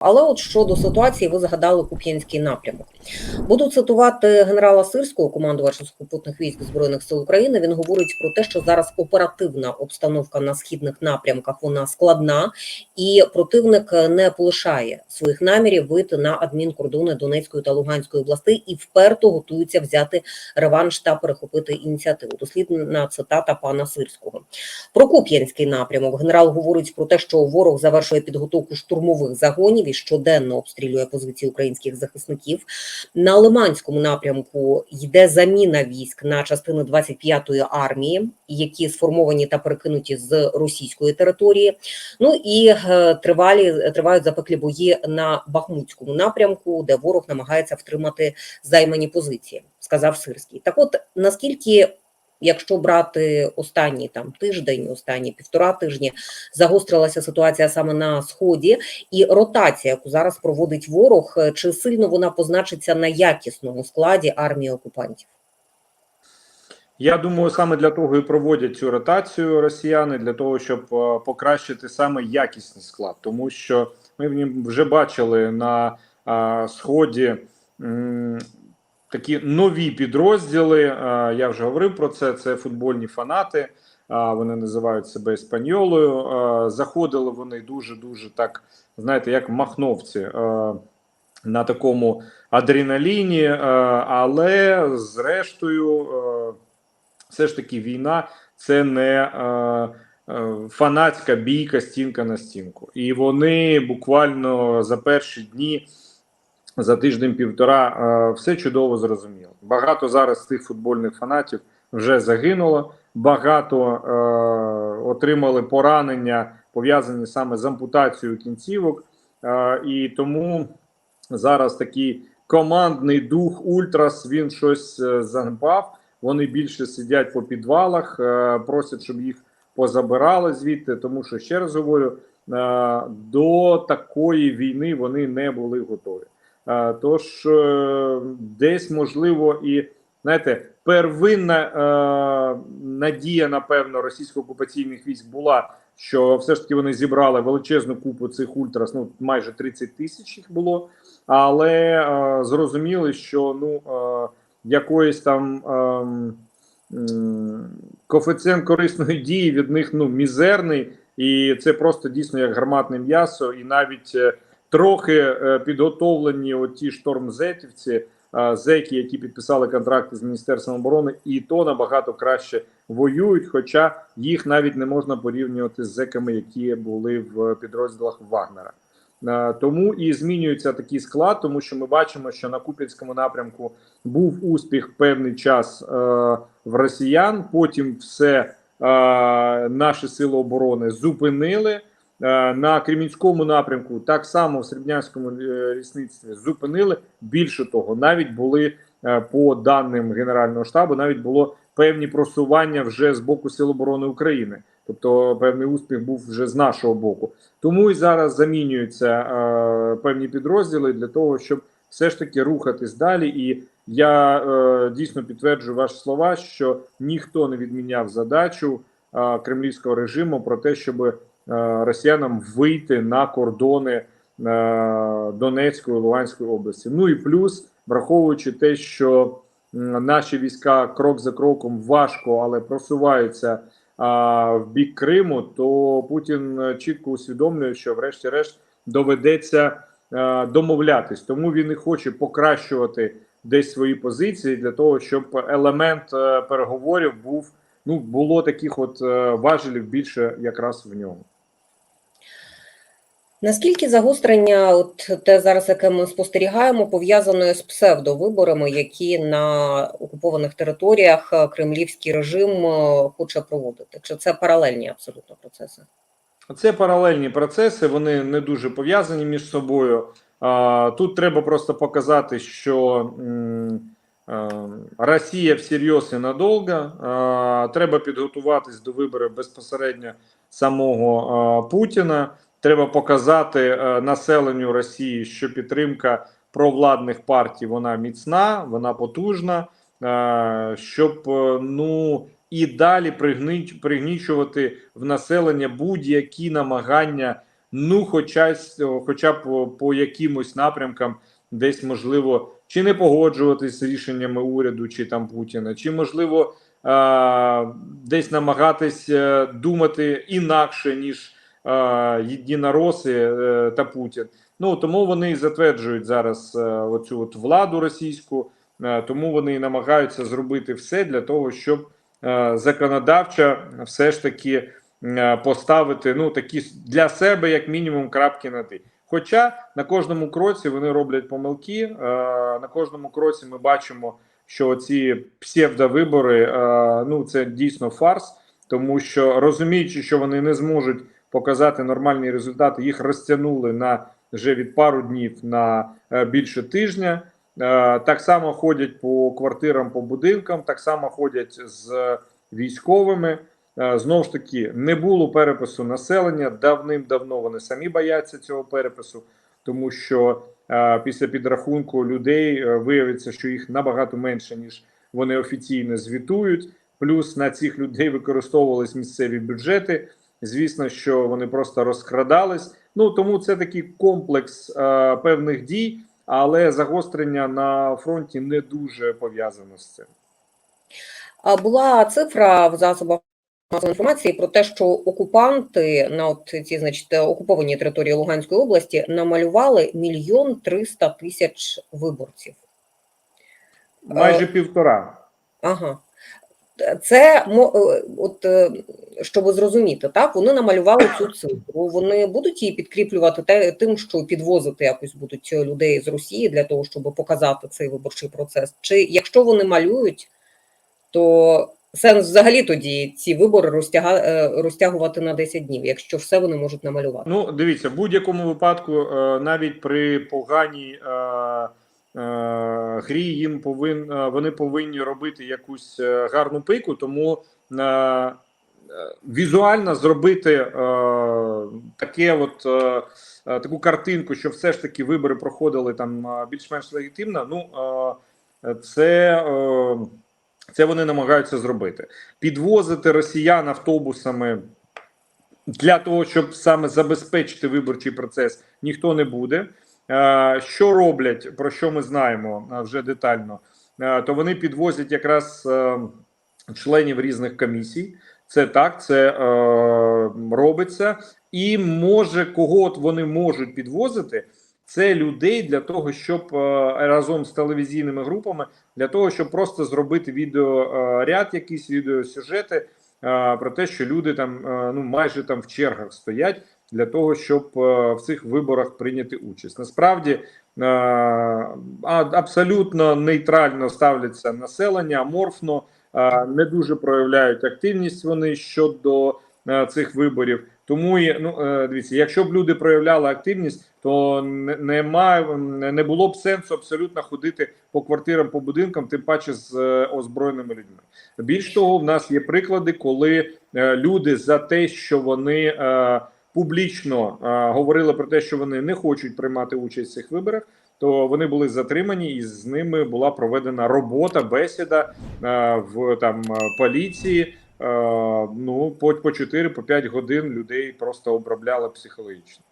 Але от щодо ситуації, ви згадали Куп'янський напрямок. Буду цитувати генерала Сирського, командувача сухопутних військ збройних сил України. Він говорить про те, що зараз оперативна обстановка на східних напрямках вона складна, і противник не полишає своїх намірів вийти на адмінкордони Донецької та Луганської областей і вперто готується взяти реванш та перехопити ініціативу. Дослідна цитата пана Сирського. Про Куп'янський напрямок генерал говорить про те, що ворог завершує підготовку штурмових загонів і щоденно обстрілює позиції українських захисників. На Лиманському напрямку йде заміна військ на частини 25-ї армії, які сформовані та перекинуті з російської території. Ну і е, тривалі тривають запеклі бої на Бахмутському напрямку, де ворог намагається втримати займані позиції, сказав Сирський. Так, от наскільки Якщо брати останній там тиждень, останні півтора тижні, загострилася ситуація саме на сході, і ротація, яку зараз проводить ворог, е, чи сильно вона позначиться на якісному складі армії окупантів? Я думаю, саме для того і проводять цю ротацію росіяни для того, щоб е, покращити саме якісний склад, тому що ми вже бачили на сході м, такі нові підрозділи. Я вже говорив про це. Це футбольні фанати. Вони називають себе еспаньолою. А, заходили вони дуже дуже так, знаєте, як махновці. На такому адреналіні, але зрештою, все ж таки, війна це не е, е, фанатська бійка стінка на стінку. І вони буквально за перші дні, за тиждень-півтора, е, все чудово зрозуміло. Багато зараз тих футбольних фанатів вже загинуло, багато е, отримали поранення, пов'язані саме з ампутацією кінцівок. Е, і тому зараз такий командний дух Ультрас він щось е. Вони більше сидять по підвалах, е, просять, щоб їх позабирали звідти. Тому що ще раз говорю, е, до такої війни вони не були готові. Е, Тож е, десь можливо і знаєте, первинна е, надія, напевно, російсько-окупаційних військ була, що все ж таки вони зібрали величезну купу цих ультрас. Ну майже 30 тисяч їх було, але зрозуміли, що ну. Якоїсь там ем, коефіцієнт корисної дії від них ну мізерний, і це просто дійсно як гарматне м'ясо, і навіть трохи е, підготовлені оті штормзетівці, зеки, які підписали контракти з міністерством оборони, і то набагато краще воюють. Хоча їх навіть не можна порівнювати з зеками, які були в підрозділах Вагнера. Тому і змінюється такий склад, тому що ми бачимо, що на Куп'янському напрямку був успіх певний час е, в росіян. Потім все е, наші сили оборони зупинили. Е, на Кремінському напрямку так само в Середнянському е, лісництві зупинили. Більше того, навіть були е, по даним Генерального штабу, навіть було певні просування вже з боку Сил оборони України. Тобто певний успіх був вже з нашого боку. Тому і зараз замінюються е, певні підрозділи для того, щоб все ж таки рухатись далі. І я е, дійсно підтверджую ваші слова, що ніхто не відміняв задачу кремлівського режиму про те, щоб е, росіянам вийти на кордони е, Донецької Луганської області. Ну і плюс, враховуючи те, що наші війська крок за кроком важко, але просуваються в бік Криму, то Путін е, чітко усвідомлює, що, врешті-решт, доведеться е, домовлятись. Тому він і хоче покращувати десь свої позиції для того, щоб елемент е, переговорів був ну було таких от е, важелів більше якраз в ньому. Наскільки загострення, от те зараз, яке ми спостерігаємо, пов'язане з псевдовиборами, які на окупованих територіях е, кремлівський режим е, хоче проводити? Чи це паралельні абсолютно процеси? Це паралельні процеси, вони не дуже пов'язані між собою. Тут треба просто показати, що Росія всерйоз і надовго. Треба підготуватись до виборів безпосередньо самого Путіна. Треба показати населенню Росії, що підтримка провладних партій вона міцна, вона потужна, щоб ну і далі пригнічувати в населення будь-які намагання ну, хоча, хоча б по якимось напрямкам, десь можливо, чи не погоджуватись з рішеннями уряду, чи там Путіна, чи можливо десь намагатись е, думати інакше, ніж єдинороси е, та Путін. Ну тому вони і затверджують зараз е, оцю от владу російську, тому вони і намагаються зробити все для того, щоб законодавчо все ж таки поставити ну такі для себе, як мінімум, крапки на ти. Хоча на кожному кроці вони роблять помилки. е, На кожному кроці ми бачимо, що ці псевдовибори е, ну це дійсно фарс, тому що розуміючи, що вони не зможуть показати нормальні результати, їх розтягнули на вже від пару днів на е, більше тижня. Так само ходять по квартирам, по будинкам, так само ходять з військовими. Знову ж таки, не було перепису населення. Давним-давно вони самі бояться цього перепису, тому що після підрахунку людей е, виявиться, що їх набагато менше, ніж вони офіційно звітують. Плюс на цих людей використовувались місцеві бюджети. Звісно, що вони просто розкрадались. Ну тому це такий комплекс е, певних дій, але загострення на фронті не дуже пов'язано з цим. Була цифра в засобах інформації про те, що окупанти на от ці, значить, окуповані території Луганської області намалювали мільйон триста тисяч виборців. Майже півтора. Ага. Це е, от е, щоб зрозуміти, так вони намалювали цю цифру. Вони будуть її підкріплювати тим, що підвозити якось будуть людей з Росії для того, щоб показати цей виборчий процес. Чи якщо вони малюють, то сенс взагалі тоді ці вибори розтяга, е, розтягувати на 10 днів, якщо все вони можуть намалювати. Ну, дивіться, в будь-якому випадку, е, навіть при поганій е, грі, їм повин, вони повинні робити якусь гарну пику, тому візуально зробити таке от, таку картинку, що все ж таки вибори проходили там більш-менш легітимно. Ну, це. Це вони намагаються зробити. Підвозити росіян автобусами для того, щоб саме забезпечити виборчий процес, ніхто не буде. Е, Що роблять, про що ми знаємо е, вже детально, Е, то вони підвозять якраз членів різних комісій. Це так, це робиться, і може кого от вони можуть підвозити. Це людей для того, щоб е, разом з телевізійними групами для того, щоб просто зробити відеоряд, якісь відеосюжети е, про те, що люди там е, ну майже там в чергах стоять для того, щоб в цих виборах прийняти участь. Насправді абсолютно нейтрально ставляться населення, аморфно, не дуже проявляють активність вони щодо цих виборів. Тому ну е, дивіться, якщо б люди проявляли активність, то не, немає не було б сенсу абсолютно ходити по квартирам, по будинкам, тим паче з е, озброєними людьми. Більш того, в нас є приклади, коли е, люди за те, що вони публічно говорили про те, що вони не хочуть приймати участь в цих виборах. То вони були затримані, і з ними була проведена робота, бесіда в там поліції. Е, ну по, по 4 по 5 годин людей просто обробляли психологічно.